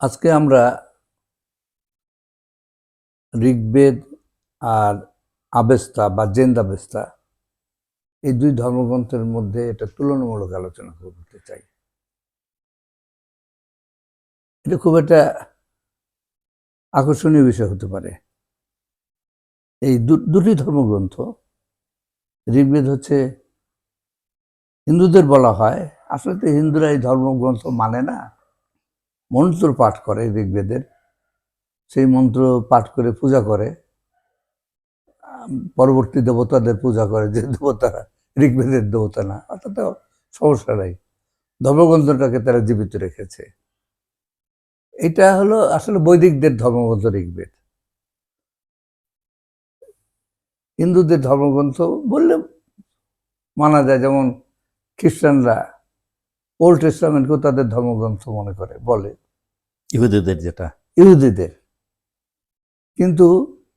আজকে আমরা ঋগ্বেদ আর আবেস্তা বা জেন্দাবেস্তা এই দুই ধর্মগ্রন্থের মধ্যে এটা তুলনামূলক আলোচনা করতে চাই। এটা খুব একটা আকর্ষণীয় বিষয় হতে পারে। এই দুটি ধর্মগ্রন্থ, ঋগ্বেদ হচ্ছে হিন্দুদের বলা হয়। আসলে তো হিন্দুরা এই ধর্মগ্রন্থ মানে না। মন্ত্র পাঠ করে ঋগ্বেদের। সেই মন্ত্র পাঠ করে পূজা করে। পরবর্তী দেবতাদের পূজা করে, যে দেবতারা ঋগ্বেদের দেবতা না, অর্থাৎ সমস্যা নাই। ধর্মগ্রন্থটাকে তারা জীবিত রেখেছে। এটা হলো আসলে বৈদিকদের ধর্মগ্রন্থ ঋগ্বেদ। হিন্দুদের ধর্মগ্রন্থ বললে মানা যায়, যেমন খ্রিস্টানরা ওল্ড টেস্টামেন্টকেও তাদের ধর্মগ্রন্থ মনে করে বলে। ইহুদিদের যেটা। ইহুদিদের। কিন্তু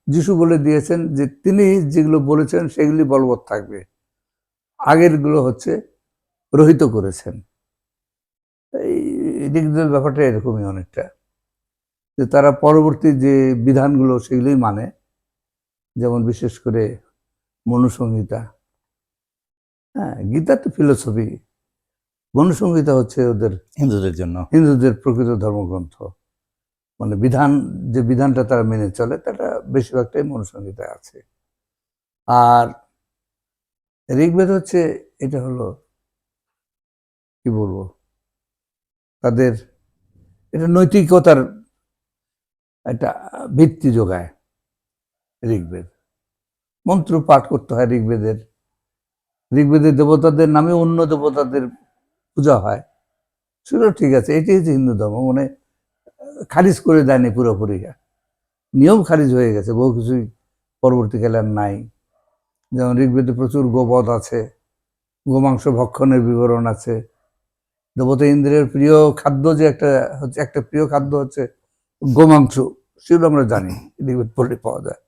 যিশু বলে দিয়েছেন যে তিনি যেগুলো বলেছেন সেগুলি বলবৎ থাকবে। আগেরগুলো হচ্ছে রহিত করেছেন। এই ঋগ্বেদের ব্যাপারটা এরকমই অনেকটা। যে তারা পরবর্তী যে বিধানগুলো সেগুলোই মানে যেমন বিশেষ করে মনুসংহিতা। হ্যাঁ গীতা তো ফিলোসফি মনুসংহিতা হচ্ছে ওদের হিন্দুদের জন্য। হিন্দুদের প্রকৃত ধর্মগ্রন্থ। মানে বিধান যে বিধানটা তারা মেনে চলে তাটা বেশিরভাগটাই মনুসংহিতায় আছে। আর ঋগ্বেদ হচ্ছে এটা হলো কি বলব? তাদের এটা নৈতিকতার একটা ভিত্তি যোগায় ঋগ্বেদ। মন্ত্র পাঠ করতে হয় ঋগ্বেদের। ঋগ্বেদের দেবতাদের নামে অন্য দেবতাদের পূজা হয়। সেটা ঠিক আছে এটাই হচ্ছে হিন্দু ধর্ম মানে খারিজ করে দেয়নি পুরোপুরি। নিয়ম খারিজ হয়ে গেছে, বহু কিছুই পরবর্তীকালে আর নাই। যেমন ঋগ্বেদে প্রচুর গোবধ আছে, গোমাংস ভক্ষণের বিবরণ আছে। দেবতা ইন্দ্রের প্রিয় খাদ্য যে একটা হচ্ছে, একটা প্রিয় খাদ্য হচ্ছে গোমাংস, সেগুলো আমরা জানি, ঋগ্বেদ পড়লে পাওয়া যায়।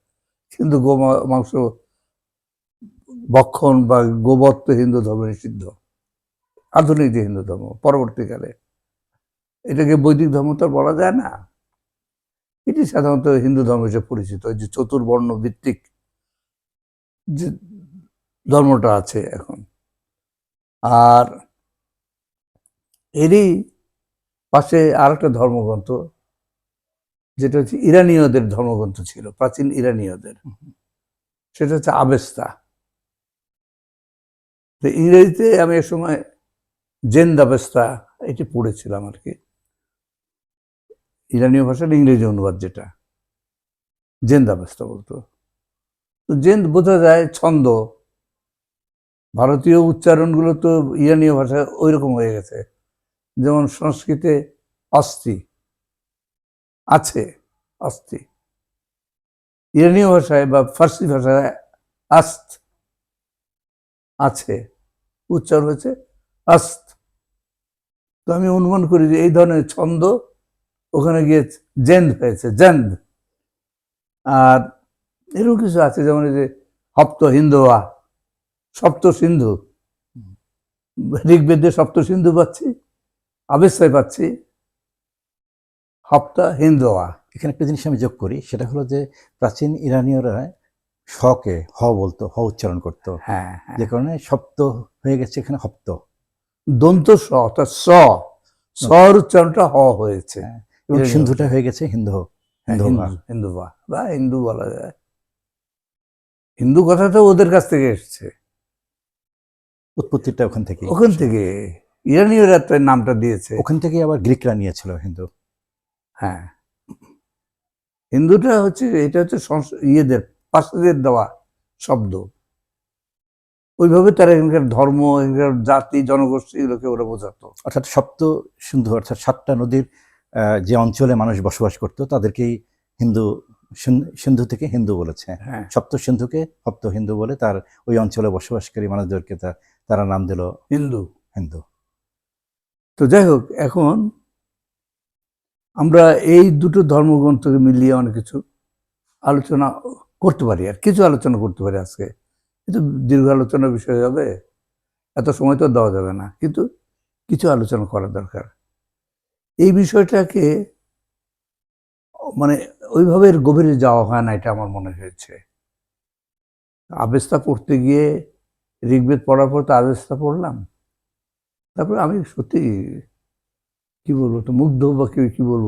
কিন্তু গো মাংস ভক্ষণ বা গোবধ তো হিন্দু ধর্মে নিষিদ্ধ। আধুনিক যে হিন্দু ধর্ম, পরবর্তীকালে। এটাকে বৈদিক ধর্ম তো বলা যায় না। এটি সাধারণত হিন্দু ধর্ম হিসেবে পরিচিত যে চতুর্বর্ণ ভিত্তিক যে ধর্মটা আছে এখন। আর এরই পাশে আর একটা ধর্মগ্রন্থ, যেটা হচ্ছে ইরানীয়দের ধর্মগ্রন্থ ছিল, প্রাচীন ইরানীয়দের। সেটা হচ্ছে আবেস্তা। তো ইংরেজিতে আমি এ সময় জেন দাবেস্তা এটি পড়েছিলাম আর কি। ইরানীয় ভাষার ইংরেজি অনুবাদ যেটা জেন দাবেস্তা বলতো। তো জেন বোঝা যায় ছন্দ। ভারতীয় উচ্চারণগুলো তো ইরানীয় ভাষায় ওই রকম হয়ে গেছে। যেমন সংস্কৃতে অস্থি, আছে অস্থি। ইরানীয় ভাষায় বা ফার্সি ভাষায় আস্ত, আছে। উচ্চারণ হয়েছে আস্ত। তো আমি অনুমান করি যে এই ধরনের ছন্দ ওখানে গিয়ে জেন্দ হয়েছে জেন্দ। আর এরকম কিছু আছে যেমন এই যে হপ্ত হিন্দুয়া সপ্ত সিন্ধু। ঋগ্বেদে সপ্ত সিন্ধু পাচ্ছি আবেশায় পাচ্ছি হপ্তা হিন্দুয়া এখানে একটা জিনিস আমি যোগ করি সেটা হলো যে প্রাচীন ইরানীয়রা শকে হ বলতো হ উচ্চারণ করতো। হ্যাঁ হ্যাঁ। যে কারণে সপ্ত হয়ে গেছে এখানে হপ্ত দন্ত স অর্থাৎ স স্বর উচ্চারণটা হ হয়েছে। হ্যাঁ, এবং সিন্ধুটা হয়ে গেছে হিন্দু হ্যাঁ, হিন্দু হিন্দু বা হিন্দু বলা যায়। হিন্দু কথা তো ওদের কাছ থেকে এসছে। উৎপত্তিটা ওখান থেকে ওখান থেকে ইরানীয়রা তো নামটা দিয়েছে। ওখান থেকে আবার গ্রিকরা নিয়েছিল হিন্দু। হ্যাঁ। হিন্দুটা হচ্ছে এটা হচ্ছে ইয়েদের পাশ্চাত্যের দেওয়া শব্দ। ওইভাবে তারা এখানকার ধর্ম এখানকার জাতি জনগোষ্ঠী এগুলোকে ওরা বোঝাতো। অর্থাৎ সপ্ত সিন্ধু অর্থাৎ সাতটা নদীর আহ, যে অঞ্চলে মানুষ বসবাস করত তাদেরকেই হিন্দু সিন্ধু থেকে হিন্দু বলেছে। হ্যাঁ। সপ্ত সিন্ধুকে সপ্ত হিন্দু বলে তার ওই অঞ্চলে বসবাসকারী মানুষদেরকে তারা নাম দিল হিন্দু। হিন্দু। তো যাই হোক এখন আমরা এই দুটো ধর্মগ্রন্থকে মিলিয়ে অনেক কিছু আলোচনা করতে পারি আর কিছু আলোচনা করতে পারি আজকে। কিন্তু দীর্ঘ আলোচনার বিষয় হবে, এত সময় তো দেওয়া যাবে না। কিন্তু কিছু আলোচনা করা দরকার। এই বিষয়টাকে মানে ওইভাবে গভীরে যাওয়া হয় না, এটা আমার মনে হয়েছে। আবেস্তা পড়তে গিয়ে ঋগ্বেদ পড়ার পর তো আবেস্তা পড়লাম। তারপরে আমি সত্যি কি বলব, তো মুগ্ধ বা কেউ কি বলব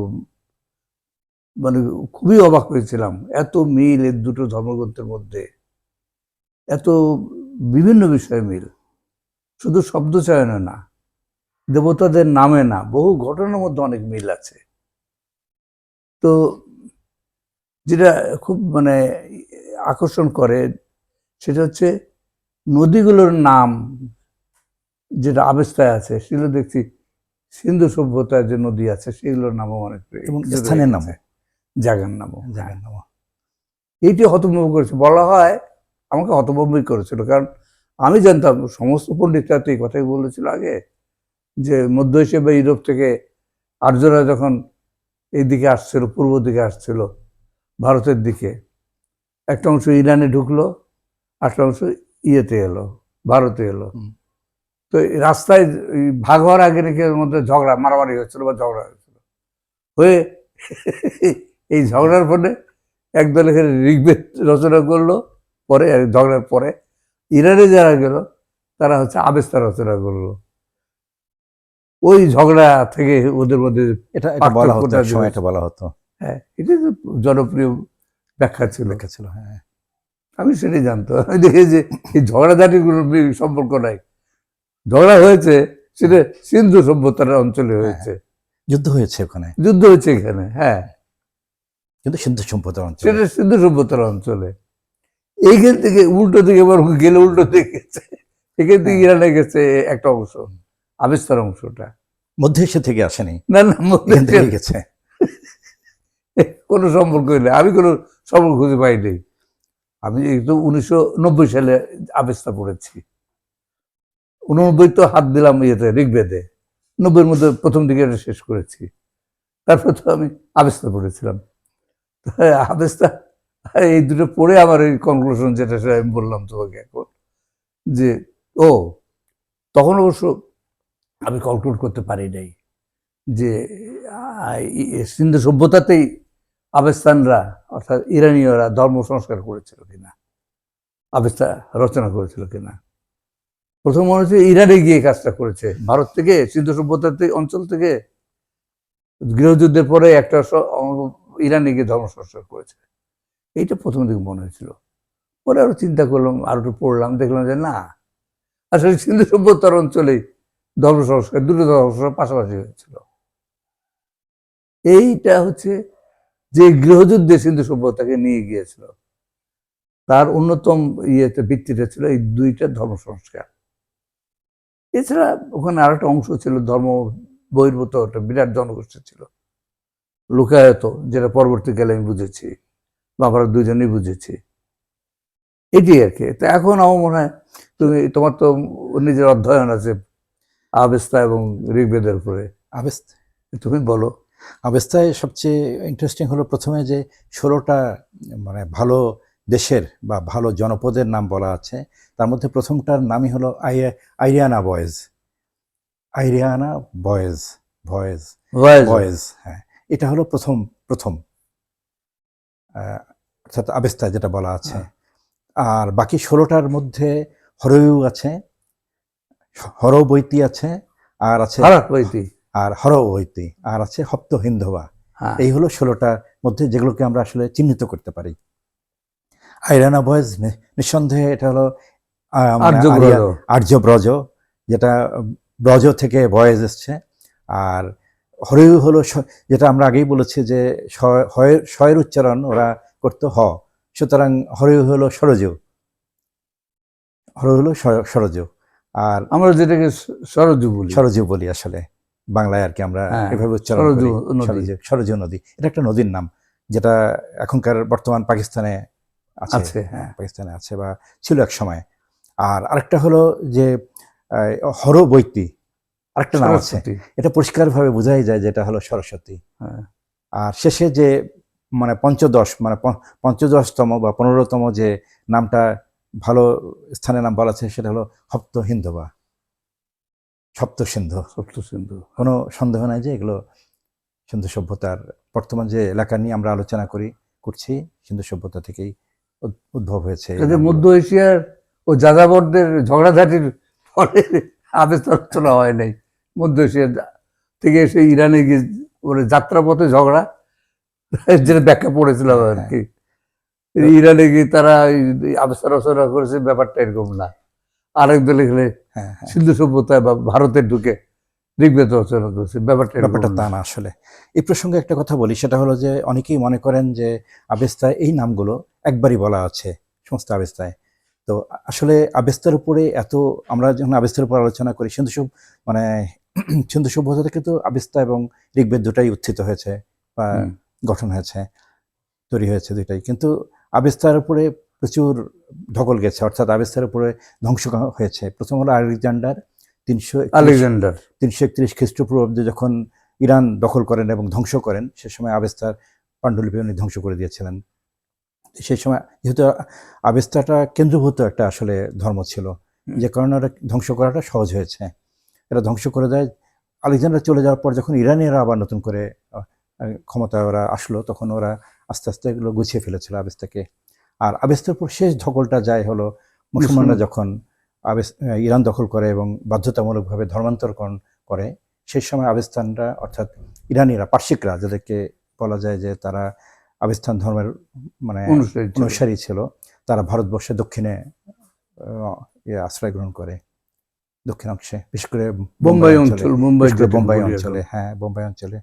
মানে খুবই অবাক হয়েছিলাম। এত মিল এর দুটো ধর্মগ্রন্থের মধ্যে। এত বিভিন্ন বিষয়ে মিল। শুধু শব্দ চয়নে না দেবতাদের নামে না বহু ঘটনার মধ্যে অনেক মিল আছে। তো যেটা খুব মানে আকর্ষণ করে সেটা হচ্ছে নদীগুলোর নাম যেটা আবেস্তায় আছে সেগুলো দেখছি সিন্ধু সভ্যতার যে নদী আছে সেগুলোর নামও অনেক এবং স্থানের। নামও। জায়গার নামও। জায়গার নাম এইটি হতভম্ব করেছে। বলা হয় আমাকে হতভম্বই করেছিল। কারণ আমি জানতাম সমস্ত পণ্ডিতরা তো এই কথাই বলেছিল আগে যে মধ্য এশিয়া বা ইউরোপ থেকে আর্যরা যখন এই দিকে আসছিল পূর্ব দিকে আসছিল ভারতের দিকে একটা অংশ ইরানে ঢুকলো একটা অংশ ইয়েতে এলো ভারতে এলো। তো রাস্তায় ভাগ হওয়ার আগে নাকি মধ্যে ঝগড়া মারামারি হয়েছিল বা ঝগড়া হয়েছিল। হয়ে এই ঝগড়ার ফলে একদল এখানে ঋগ্বেদ রচনা করল পরে ঝগড়ার পরে ইরানে যারা গেল তারা হচ্ছে আবেস্তা রচনা করল। ওই ঝগড়া থেকে ওদের মধ্যে এটা বলা হতো সময় এটা বলা হতো। হ্যাঁ এটা জনপ্রিয় ব্যাখ্যা ছিল। ছিল হ্যাঁ আমি সেটাই জানতাম আমি দেখি যে এই ঝগড়াঝাটির কোনো সম্পর্ক নাই। ঝগড়া হয়েছে সেটা সিন্ধু সভ্যতার অঞ্চলে হয়েছে। যুদ্ধ হয়েছে ওখানে। যুদ্ধ হয়েছে এখানে হ্যাঁ। কিন্তু সিন্ধু সম্পদের অঞ্চল। সেটা সিন্ধু সভ্যতার অঞ্চলে। এইখান থেকে উল্টো দিকে এবার গেলে উল্টো দিকে গেছে। এখান থেকে ইরানে গেছে একটা অংশ আবিস্তার অংশটা। মধ্য এশিয়া থেকে আসেনি? না না মধ্যে থেকে গেছে। কোনো সম্পর্ক নেই। আমি কোনো সম্পর্ক খুঁজে পাইনি। আমি তো উনিশশো নব্বই সালে আবেস্তা পড়েছি উননব্বই তো হাত দিলাম ইয়েতে ঋগ্বেদে। নব্বইয়ের মধ্যে প্রথম দিকে এটা শেষ করেছি। তারপর তো আমি আবেস্তা পড়েছিলাম তো আবেস্তা এই দুটো পড়ে আমার এই কনক্লুশন যেটা সেটা আমি বললাম তোমাকে এখন, যে, ও, তখন অবশ্য আমি কনক্লুড করতে পারি নাই যে সিন্ধু সভ্যতাতেই আবেস্তানরা, অর্থাৎ ইরানীয়রা ধর্ম সংস্কার করেছিল কিনা, আবেস্তা রচনা করেছিল কিনা। প্রথম মনে হচ্ছে ইরানে গিয়ে কাজটা করেছে। ভারত থেকে, সিন্ধু সভ্যতার অঞ্চল থেকে গৃহযুদ্ধের পরে একটা ইরানে গিয়ে ধর্ম সংস্কার করেছে। এইটা প্রথম দিকে মনে হয়েছিল। পরে আরও চিন্তা করলাম, আরও একটু পড়লাম, দেখলাম যে না, আসলে সিন্ধু সভ্যতার অঞ্চলেই ধর্ম সংস্কার, দুটো ধর্ম সংস্কার পাশাপাশি হয়েছিল। এইটা হচ্ছে যে গৃহযুদ্ধে সিন্ধু সভ্যতাকে নিয়ে গিয়েছিল। তার অন্যতম ইয়েতে ভিত্তিটা ছিল এই দুইটা ধর্ম সংস্কার। এছাড়া ওখানে আর একটা অংশ ছিল ধর্ম বহির্ভূত, একটা বিরাট জনগোষ্ঠী ছিল। লোকায়ত, যেটা পরবর্তীকালে আমি বুঝেছি। আমরা দুজনেই বুঝেছি। এটি আর কি। তা এখন আমার মনে হয় তুমি তোমার তো নিজের অধ্যয়ন আছে আবেস্তা এবং ঋগ্বেদের উপরে। আবেস্ত? তুমি বলো। আবেস্তায় সবচেয়ে ইন্টারেস্টিং হলো প্রথমে যে ষোলোটা মানে ভালো দেশের বা ভালো জনপদের নাম বলা আছে। তার মধ্যে প্রথমটার নামই হলো আই- আইরিয়ানা বয়েজ। আইরিয়ানা বয়েজ ভয়েজ ভয়েস বয়েজ হ্যাঁ। এটা হলো প্রথম প্রথম। অর্থাৎ আবেস্তা যেটা বলা আছে। আর বাকি ষোলোটার মধ্যে হরয়ু আছে হরবৈতি আছে আর আছে আর হরবৈতি আর আছে হপ্ত হিন্দবা। হ্যাঁ। এই হলো ষোলোটার মধ্যে যেগুলোকে আমরা আসলে চিহ্নিত করতে পারি। আইরানা বয়েজ নিঃসন্দেহে এটা হলো আর্য ব্রজ। যেটা ব্রজ থেকে বয়েজ এসছে। আর হরিউ হলো যেটা আমরা আগেই বলেছি যে স- হয়ের শয়ের উচ্চারণ ওরা করতো হ। সুতরাং হরিউ হলো সরজ হর হলো সরজ আর আমরা যেটাকে সরজু বলি। সরজু বলি আসলে। বাংলায় আর কি আমরা হ্যাঁ, এভাবে উচ্চারণ সরজু নদী। এটা একটা নদীর নাম যেটা এখনকার বর্তমান পাকিস্তানে আছে। আছে, হ্যাঁ। পাকিস্তানে আছে বা ছিল এক সময়। আর আরেকটা হলো যে হরবৈতি। আরেকটা নাম আছে। এটা পরিষ্কারভাবে বোঝাই যায় যে এটা হলো সরস্বতী হ্যাঁ। আর শেষে যে মানে পঞ্চদশ মানে পঞ্চদশতম বা পনেরোতম যে নামটা ভালো স্থানের নাম বলা আছে সেটা হলো সপ্ত হিন্দবা সপ্ত সিন্ধু সপ্ত সিন্ধু কোনো সন্দেহ নাই যে এগুলো সিন্ধু সভ্যতার বর্তমান যে এলাকা নিয়ে আমরা আলোচনা করি করছি সিন্ধু সভ্যতা থেকেই উদ- উদ্ভব হয়েছে। মধ্য এশিয়ার ও যাযাবরদের ঝগড়াঝাটির ফলে আবেশ রচনা হয় নাই মধ্য এশিয়ার থেকে এসে ইরানে গিয়ে ওর যাত্রাপথে ঝগড়া যেটা ব্যাখ্যা পড়েছিলাম আর কি। ইরানে গিয়ে তারা আবেশ রচনা করেছে ব্যাপারটা এরকম না। আরেক দলে গেলে হ্যাঁ হ্যাঁ। সিন্ধু সভ্যতায় বা ভারতে ঢুকে ঋগ্বেদ রচনা করেছে ব্যাপারটা ব্যাপারটা তা না। আসলে। এই প্রসঙ্গে একটা কথা বলি সেটা হলো যে অনেকেই মনে করেন যে আবেস্তায় এই নামগুলো একবারই বলা আছে সমস্ত আবেস্তায়। তো আসলে আবেস্তার উপরে এত আমরা যখন আবেস্তার উপর আলোচনা করি সিন্ধু সভ্য মানে সিন্ধু সভ্যতা থেকে তো আবেস্তা এবং ঋগ্বেদ দুটাই উত্থিত হয়েছে বা গঠন হয়েছে তৈরি হয়েছে দুইটাই। কিন্তু আবিস্তার উপরে প্রচুর ধকল গেছে অর্থাৎ আবিস্তার উপরে ধ্বংস হয়েছে। প্রথম হলো আলেকজান্ডার তিনশো আলেকজান্ডার। তিনশো একত্রিশ খ্রিস্টপূর্বাব্দে যখন ইরান দখল করেন এবং ধ্বংস করেন সে সময় আবেস্তার পাণ্ডুলিপি উনি ধ্বংস করে দিয়েছিলেন। সেই সময় যেহেতু আবেস্তাটা কেন্দ্রভূত একটা আসলে ধর্ম ছিল যে কারণে ওরা ধ্বংস করাটা সহজ হয়েছে। এরা ধ্বংস করে দেয়। আলেকজান্ডার চলে যাওয়ার পর যখন ইরানিরা আবার নতুন করে ক্ষমতায় ওরা আসলো তখন ওরা আস্তে আস্তে এগুলো গুছিয়ে ফেলেছিল আবেস্তাকে আর আবেস্তার পর শেষ ধকলটা যায় হলো মুসলমানরা যখন আবেস ইরান দখল করে এবং বাধ্যতামূলকভাবে ধর্মান্তরকরণ করে সেই সময় আবেস্তানরা অর্থাৎ ইরানিরা পার্শ্বিকরা যাদেরকে বলা যায় যে তারা আবেস্তান ধর্মের মানে অনুসারী ছিল। তারা ভারতবর্ষের দক্ষিণে ইয়ে আশ্রয় গ্রহণ করে। দক্ষিণ অংশে বিশেষ করে বোম্বাই অঞ্চল মুম্বাই বোম্বাই অঞ্চলে। হ্যাঁ বোম্বাই অঞ্চলে।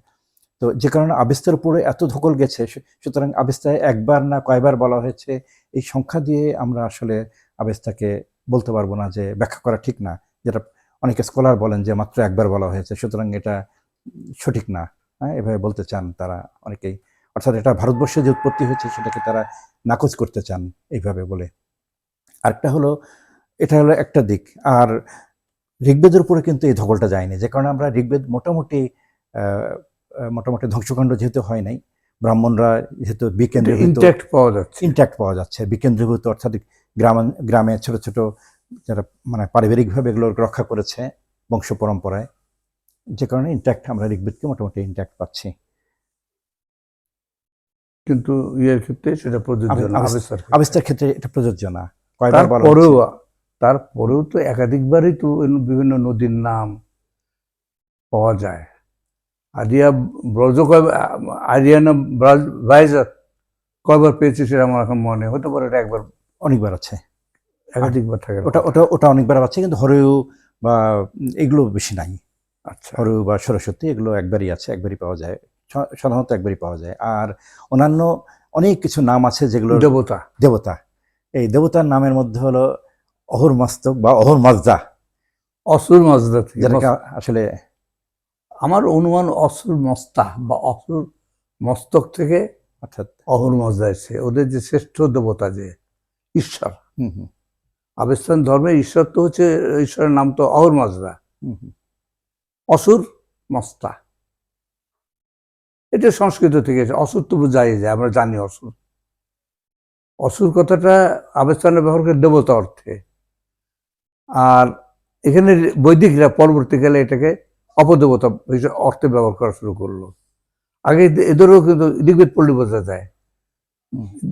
তো যে কারণে আবিস্তার উপরে এত ধকল গেছে সুতরাং আবিস্তায় একবার না কয়বার বলা হয়েছে এই সংখ্যা দিয়ে আমরা আসলে আবিস্তাকে বলতে পারব না যে ব্যাখ্যা করা ঠিক না। যেটা অনেকে স্কলার বলেন যে মাত্র একবার বলা হয়েছে সুতরাং এটা সঠিক না। হ্যাঁ এভাবে বলতে চান তারা অনেকেই। অর্থাৎ এটা ভারতবর্ষে যে উৎপত্তি হয়েছে সেটাকে তারা নাকচ করতে চান এইভাবে বলে। আরেকটা হলো এটা হলো একটা দিক। আর ঋগ্বেদের উপরে কিন্তু এই ধকলটা যায়নি যে কারণে আমরা ঋগ্বেদ মোটামুটি মোটামুটি ধ্বংসকাণ্ড যেহেতু হয় নাই ব্রাহ্মণরা যেহেতু বিকেন্দ্রীভূত ইনট্যাক্ট পাওয়া যাচ্ছে। ইন্ট্যাক্ট পাওয়া যাচ্ছে। বিকেন্দ্রীভূত অর্থাৎ গ্রাম গ্রামে ছোট ছোট যারা মানে পারিবারিকভাবে এগুলো রক্ষা করেছে বংশ পরম্পরায় যে কারণে ইন্ট্যাক্ট আমরা ঋগ্বেদকে মোটামুটি ইন্ট্যাক্ট পাচ্ছি। কিন্তু ইয়ের ক্ষেত্রে সেটা প্রযোজ্য না আবেস- ক্ষেত্রে। ক্ষেত্রে এটা প্রযোজ্য না। কয়বার বলা তারপরেও তো একাধিকবারই তো বিভিন্ন নদীর নাম পাওয়া যায়। আরিয়া ব্রজ কয় আরিয়ানা ভাইজার কয়বার পেয়েছি সেটা আমার এখন মনে হতে পারে এটা একবার অনেকবার আছে। একাধিকবার থাকে ওটা ওটা ওটা অনেকবার আছে কিন্তু হরেউ বা এগুলো বেশি নাই। আচ্ছা। হরু বা সরস্বতী এগুলো একবারই আছে একবারই পাওয়া যায়। সাধারণত একবারই পাওয়া যায়। আর অন্যান্য অনেক কিছু নাম আছে যেগুলো দেবতা। দেবতা। এই দেবতার নামের মধ্যে হলো অহর মস্তক বা অহর মাজদা। অসুর মজদা যেটাকে আসলে আমার অনুমান অসুর মস্তা বা অসুর মস্তক থেকে অর্থাৎ অহুর মজদা এসে ওদের যে শ্রেষ্ঠ দেবতা যে ঈশ্বর। আবেস্তান ধর্মের ঈশ্বর তো হচ্ছে ঈশ্বরের নাম তো অহুর মজদা। হুম হুম। অসুর মস্তা। এটা সংস্কৃত থেকে এসে অসুর তো বোঝাই যায় আমরা জানি অসুর। অসুর কথাটা আবেস্তানে ব্যবহার করে দেবতা অর্থে। আর এখানে বৈদিকরা পরবর্তীকালে এটাকে অপদেবতা হিসেবে অর্থে ব্যবহার করা শুরু করল। আগে এদেরও কিন্তু ঋগ্বেদ পল্লী বোঝা যায়।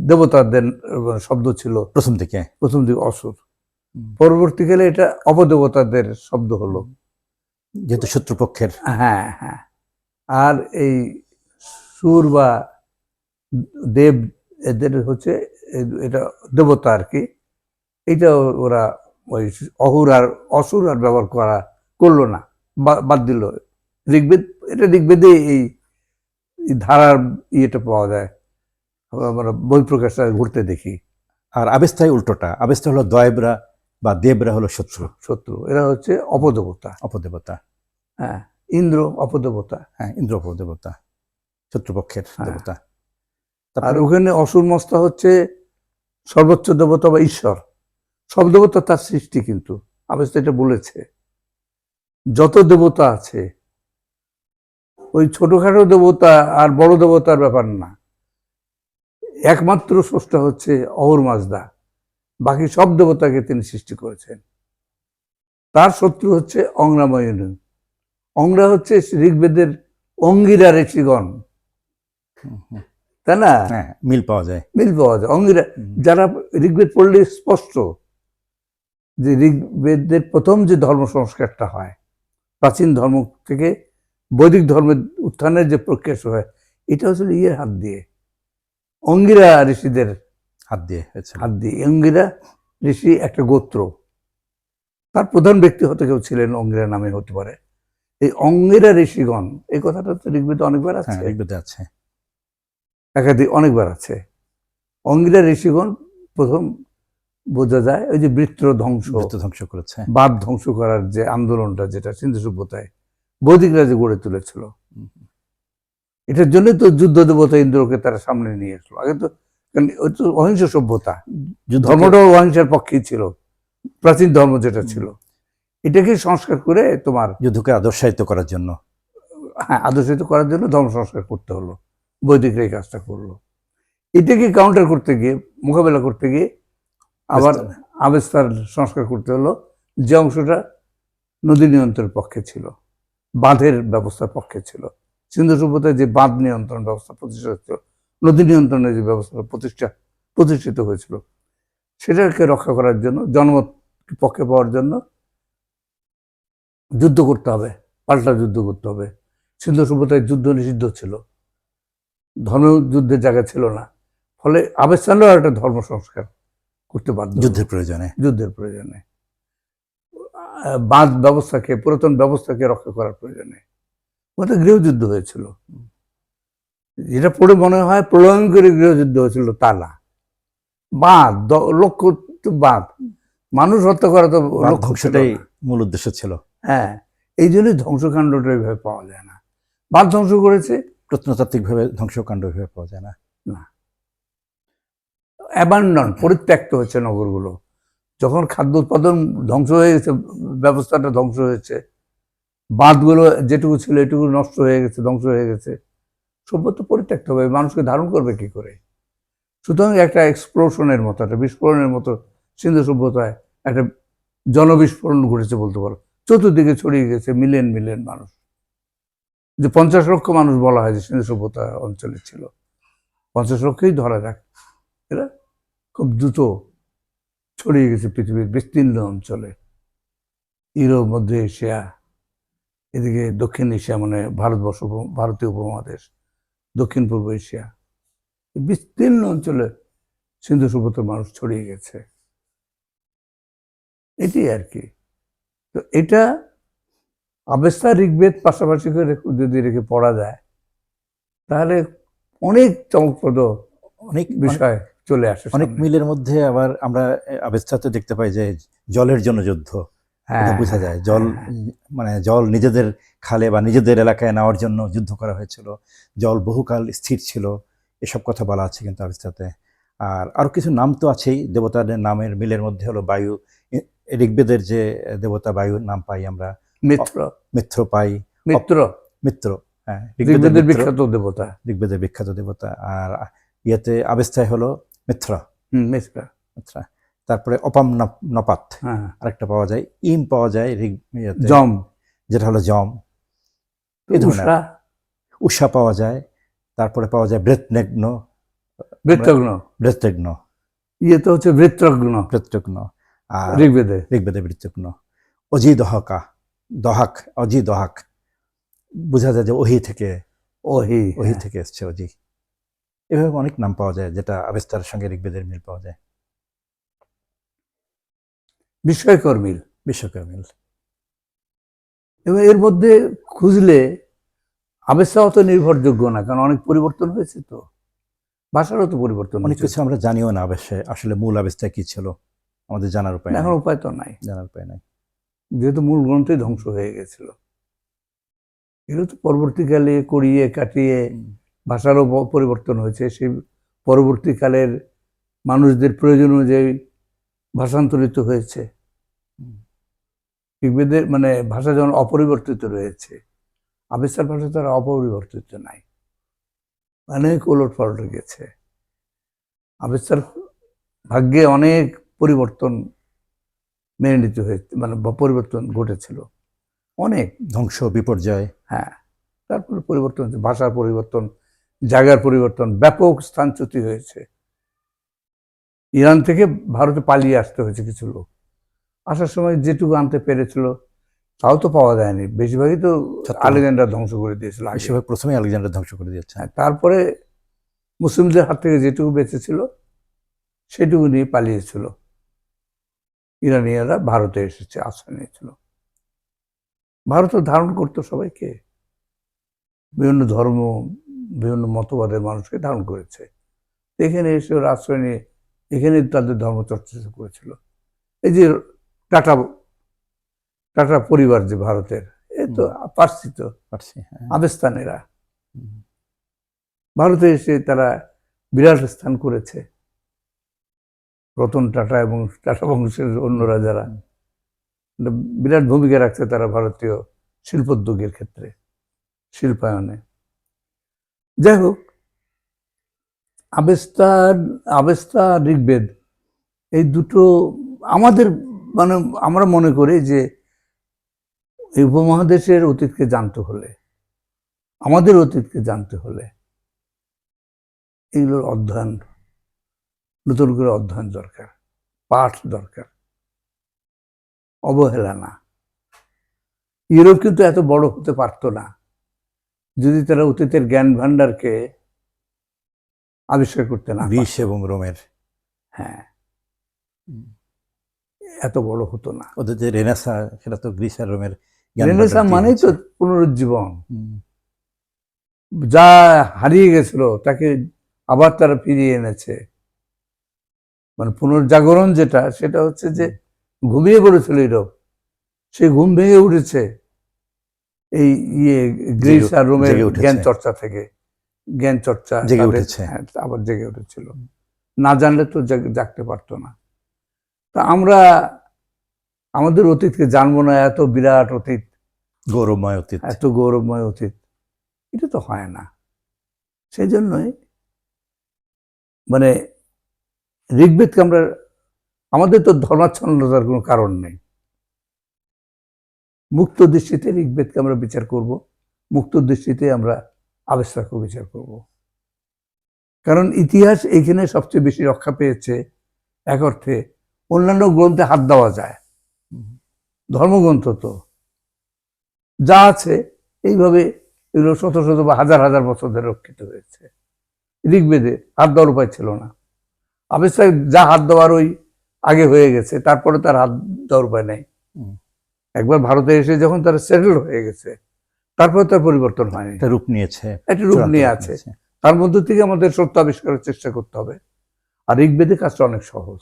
দেবতাদের শব্দ ছিল। প্রথম থেকে প্রথম দিকে অসুর। পরবর্তীকালে এটা অপদেবতাদের শব্দ হলো। যেহেতু শত্রুপক্ষের। হ্যাঁ হ্যাঁ। আর এই সুর বা দেব এদের হচ্ছে এটা দেবতা আর কি। এটা ওরা ওই অহুর আর অসুর আর ব্যবহার করা করল না বা- বাদ দিল। ঋগ্বেদ এটা ঋগ্বেদে এই ধারার ইয়েটা পাওয়া যায়। আমরা বই প্রকাশটা ঘুরতে দেখি। আর আবেস্তায় উল্টোটা আবেস্তা হলো দয়েবরা বা দেবরা হলো শত্রু। শত্রু এরা হচ্ছে অপদেবতা। অপদেবতা। হ্যাঁ ইন্দ্র অপদেবতা। হ্যাঁ ইন্দ্র অপদেবতা শত্রুপক্ষের হ্যাঁ। দেবতা। আর ওখানে অসুর মস্তা হচ্ছে সর্বোচ্চ দেবতা বা ঈশ্বর। দেবতা তার সৃষ্টি কিন্তু। আমি তো এটা বলেছে। যত দেবতা আছে ওই ছোটখাটো দেবতা আর বড় দেবতার ব্যাপার না। একমাত্র স্রষ্টা হচ্ছে অহর মাজদা। বাকি সব দেবতাকে তিনি সৃষ্টি করেছেন। তার শত্রু হচ্ছে অংরাময়ন অংরা হচ্ছে ঋগ্বেদের অঙ্গিরা ঋষিগণ। তাই না? হ্যাঁ মিল পাওয়া যায়। মিল পাওয়া যায়। অঙ্গিরা যারা ঋগ্বেদ পড়লে স্পষ্ট। যে ঋগ্বেদের প্রথম যে ধর্ম সংস্কারটা হয় প্রাচীন ধর্ম থেকে বৈদিক ধর্মের উত্থানের যে প্রক্রিয়া শুরু হয় এটা হচ্ছে ইয়ের হাত দিয়ে। অঙ্গিরা ঋষিদের হাত দিয়ে হাত দিয়ে। অঙ্গিরা ঋষি একটা গোত্র। তার প্রধান ব্যক্তি হতে কেউ ছিলেন অঙ্গিরা নামে হতে পারে। এই অঙ্গিরা ঋষিগণ এই কথাটা তো ঋগ্বেদে অনেকবার হ্যাঁ আছে ঋগ্বেদে আছে। একাধিক অনেকবার আছে। অঙ্গিরা ঋষিগণ প্রথম বোঝা যায় ওই যে বৃত্র ধ্বংস। বৃত্ত ধ্বংস করেছে। বাদ ধ্বংস করার যে আন্দোলনটা যেটা সিন্ধু সভ্যতায় বৈদিকরা যে গড়ে তুলেছিল। এটার জন্যই তো যুদ্ধ দেবতা ইন্দ্রকে তারা সামনে নিয়ে আসলো। আগে তো ওই তো অহিংস সভ্যতা ধর্মটাও অহিংসার পক্ষেই ছিল প্রাচীন ধর্ম যেটা ছিল। এটাকে সংস্কার করে তোমার যুদ্ধকে আদর্শায়িত করার জন্য। হ্যাঁ আদর্শিত করার জন্য ধর্ম সংস্কার করতে হলো। বৈদিকরা এই কাজটা করল। এটাকে কাউন্টার করতে গিয়ে মোকাবেলা করতে গিয়ে আবার আবেস্তার। সংস্কার করতে হলো যে অংশটা নদী নিয়ন্ত্রণের পক্ষে ছিল বাঁধের ব্যবস্থার পক্ষে ছিল। সিন্ধু সভ্যতায় যে বাঁধ নিয়ন্ত্রণ ব্যবস্থা প্রতিষ্ঠা হয়েছিল নদী নিয়ন্ত্রণের যে ব্যবস্থা প্রতিষ্ঠা প্রতিষ্ঠিত হয়েছিল সেটাকে রক্ষা করার জন্য জনমত পক্ষে পাওয়ার জন্য যুদ্ধ করতে হবে পাল্টা যুদ্ধ করতে হবে। সিন্ধু সভ্যতায় যুদ্ধ নিষিদ্ধ ছিল ধর্ম যুদ্ধের জায়গা ছিল না। ফলে আবেস্তানরাও একটা ধর্ম সংস্কার করতে বাধ্য যুদ্ধের প্রয়োজনে। যুদ্ধের প্রয়োজনে। বাঁধ ব্যবস্থাকে পুরাতন ব্যবস্থাকে রক্ষা করার প্রয়োজনে। ওটা গৃহযুদ্ধ হয়েছিল। যেটা পড়ে মনে হয় প্রলয়ঙ্করী গৃহযুদ্ধ হয়েছিল তা না বাঁধ লক্ষ্য তো বাঁধ। মানুষ হত্যা করা তো ধ্বংসটাই মূল উদ্দেশ্য ছিল। হ্যাঁ এই জন্যই ধ্বংসকাণ্ডটা এইভাবে পাওয়া যায় না। বাঁধ ধ্বংস করেছে। প্রত্নতাত্ত্বিকভাবে ধ্বংসকাণ্ড হিসেবে পাওয়া যায় না। না। অ্যাবান্ডন পরিত্যক্ত হয়েছে নগরগুলো। যখন খাদ্য উৎপাদন ধ্বংস হয়ে গেছে, ব্যবস্থাটা ধ্বংস হয়েছে, বাঁধগুলো যেটুকু ছিল এটুকু নষ্ট হয়ে গেছে, ধ্বংস হয়ে গেছে সভ্যত পরিত্যক্ত হবে, মানুষকে ধারণ করবে কি করে? সুতরাং একটা এক্সপ্লোশনের মতো, একটা বিস্ফোরণের মতো সিন্ধু সভ্যতায় একটা জনবিস্ফোরণ ঘটেছে বলতে পারো। চতুর্দিকে ছড়িয়ে গেছে মিলিয়ন মিলিয়ন মানুষ। যে পঞ্চাশ লক্ষ মানুষ বলা হয় যে সিন্ধু সভ্যতা অঞ্চলে ছিল, পঞ্চাশ লক্ষই ধরা যাক এরা খুব দ্রুত ছড়িয়ে গেছে পৃথিবীর বিস্তীর্ণ অঞ্চলে। ইউরোপ মধ্য এশিয়া এদিকে দক্ষিণ এশিয়া মানে ভারতবর্ষ ভারতীয় উপমহাদেশ দক্ষিণ পূর্ব এশিয়া। বিস্তীর্ণ অঞ্চলে সিন্ধু সভ্যতার মানুষ ছড়িয়ে গেছে। এটি আর কি। তো এটা আবেস্তা ঋগ্বেদ পাশাপাশি করে যদি রেখে পড়া যায় তাহলে অনেক চমকপ্রদ অনেক বিষয়। চলে আসে অনেক মিলের মধ্যে আবার আমরা আবেস্তাতে দেখতে পাই যে জলের জন্য যুদ্ধ। হ্যাঁ, বোঝা যায়। জল মানে জল নিজেদের খালে বা নিজেদের এলাকায় নেওয়ার জন্য যুদ্ধ করা হয়েছিল। জল বহুকাল স্থির ছিল। এসব কথা বলা আছে কিন্তু আবিস্তাতে আর আরও কিছু নাম তো আছেই। দেবতাদের নামের মিলের মধ্যে হলো বায়ু। ঋগ্বেদের যে দেবতা বায়ুর নাম পাই আমরা মিত্র। মিত্র পাই। মিত্র। মিত্র হ্যাঁ। ঋগ্বেদের বিখ্যাত দেবতা। ঋগ্বেদের বিখ্যাত দেবতা। আর ইয়েতে আবেস্তায় হলো মিত্র। হুম। মিত্র মিত্র। তারপরে অপাম নপ- নপাত। হ্যাঁ। আরেকটা পাওয়া যায়। ইম পাওয়া যায় জম। যেটা হলো জম। এই ধরনের। উষা। উষা পাওয়া যায়। তারপরে পাওয়া যায় বৃত্নেগ্ন বৃত্তগ্ন। বৃত্তগ্ন। ইয়ে তো হচ্ছে বৃত্তগ্ন। বৃত্তগ্ন। আর ঋগ্বেদে। ঋগ্বেদে বৃত্তগ্ন। অজি দহকা। দহাক অজি দহাক। বোঝা যায় যে ওহি থেকে ওহি ওহি হ্যাঁ। থেকে এসছে অজি। এভাবে অনেক নাম পাওয়া যায় যেটা আবেস্তার সঙ্গে ঋগ্বেদের মিল পাওয়া যায়। বিস্ময়কর মিল বিশ্বকর মিল। এবং এর মধ্যে খুঁজলে আবেশা অত নির্ভরযোগ্য না কারণ অনেক পরিবর্তন হয়েছে তো। ভাষারও তো পরিবর্তন অনেক। কিছু আমরা জানিও না অবশ্যই আসলে মূল আবেস্তা কি ছিল আমাদের জানার উপায় এখন উপায় তো নাই। জানার উপায় নাই। যেহেতু মূল গ্রন্থই ধ্বংস হয়ে গেছিল। এগুলো তো পরবর্তীকালে করিয়ে কাটিয়ে ভাষারও পরিবর্তন হয়েছে। সেই পরবর্তীকালের মানুষদের প্রয়োজন অনুযায়ী ভাষান্তরিত হয়েছে। ঋগ্বেদের মানে ভাষা যেমন অপরিবর্তিত রয়েছে আবেসার ভাষা তারা অপরিবর্তিত নাই। অনেক ওলট পালট গেছে। আবেসার ভাগ্যে অনেক পরিবর্তন মেনে নিতে হয়েছে মানে পরিবর্তন ঘটেছিল। অনেক। ধ্বংস বিপর্যয়। হ্যাঁ তারপরে পরিবর্তন হচ্ছে ভাষার পরিবর্তন। জায়গার পরিবর্তন ব্যাপক স্থানচ্যুতি হয়েছে। ইরান থেকে ভারতে পালিয়ে আসতে হয়েছে কিছু লোক। আসার সময় যেটুকু আনতে পেরেছিল তাও তো পাওয়া যায়নি। বেশিরভাগই তো আলেকজান্ডার ধ্বংস করে দিয়েছিল। বেশিরভাগ প্রথমে আলেকজান্ডার ধ্বংস করে দিয়েছে। হ্যাঁ, তারপরে মুসলিমদের হাত থেকে যেটুকু বেঁচেছিল সেটুকু নিয়ে পালিয়েছিল। ইরানিয়ারা ভারতে এসেছে আশ্রয় নিয়েছিল। ভারত ধারণ করতো সবাইকে। বিভিন্ন ধর্ম বিভিন্ন মতবাদের মানুষকে ধারণ করেছে। এখানে এসে ওরা আশ্রয় নিয়ে এখানে তাদের ধর্মচর্চা করেছিল। এই যে টাটা টাটা পরিবার যে ভারতের এ তো পারছি তো হ্যাঁ। আবেস্তানেরা। ভারতে এসে তারা বিরাট স্থান করেছে। রতন টাটা এবং টাটা বংশের অন্যরা যারা বিরাট ভূমিকা রাখছে তারা ভারতীয় শিল্পোদ্যোগের ক্ষেত্রে শিল্পায়নে। যাই হোক, আবেস্তা আবেস্তা, ঋগ্বেদ, এই দুটো আমাদের মানে আমরা মনে করি যে এই উপমহাদেশের অতীতকে জানতে হলে, আমাদের অতীতকে জানতে হলে এগুলোর অধ্যয়ন, নতুন করে অধ্যয়ন দরকার, পাঠ দরকার, অবহেলা না। ইউরোপ কিন্তু এত বড় হতে পারতো না। যদি তারা অতীতের জ্ঞান ভাণ্ডারকে আবিষ্কার করতে না গ্রিস এবং রোমের। হ্যাঁ। এত বড় হতো না। ওদের যে রেনেসা সেটা তো গ্রিস আর রোমের রেনেসা মানেই তো। পুনরুজ্জীবন। যা হারিয়ে গেছিল তাকে আবার তারা ফিরিয়ে এনেছে। মানে পুনর্জাগরণ যেটা সেটা হচ্ছে যে ঘুমিয়ে পড়েছিল ইউরোপ সেই ঘুম ভেঙে উঠেছে। এই ইয়ে গ্রিস আর রোমের জ্ঞান চর্চা থেকে। জ্ঞান চর্চা জেগে উঠেছে। হ্যাঁ, আবার জেগে উঠেছিল। না জানলে তো জাগতে পারতো না। তা আমরা আমাদের অতীতকে জানব না এত বিরাট অতীত। গৌরবময় অতীত। এত গৌরবময় অতীত। এটা তো হয় না। সেই জন্যই মানে ঋগ্বেদকে আমরা আমাদের তো ধর্মাচ্ছন্নতার কোনো কারণ নেই। মুক্ত দৃষ্টিতে ঋগ্বেদকে আমরা বিচার করব, মুক্ত দৃষ্টিতে আমরা আবেশাকে বিচার করব। কারণ ইতিহাস এইখানে সবচেয়ে বেশি রক্ষা পেয়েছে এক অর্থে অন্যান্য গ্রন্থে হাত দেওয়া যায়। ধর্মগ্রন্থ তো। যা আছে এইভাবে এগুলো শত শত বা হাজার হাজার বছর ধরে রক্ষিত হয়েছে। ঋগ্বেদে হাত দেওয়ার উপায় ছিল না। আবেশায় যা হাত দেওয়ার ওই আগে হয়ে গেছে, তারপরে তার হাত দেওয়ার উপায় নেই। একবার ভারতে এসে যখন তারা সেটেল হয়ে গেছে তারপরে তার পরিবর্তন হয়নি। রূপ নিয়েছে একটা রূপ নিয়ে আছে। তার মধ্য থেকে আমাদের সত্য আবিষ্কারের চেষ্টা করতে হবে। আর ঋগ্বেদে কাজটা অনেক সহজ।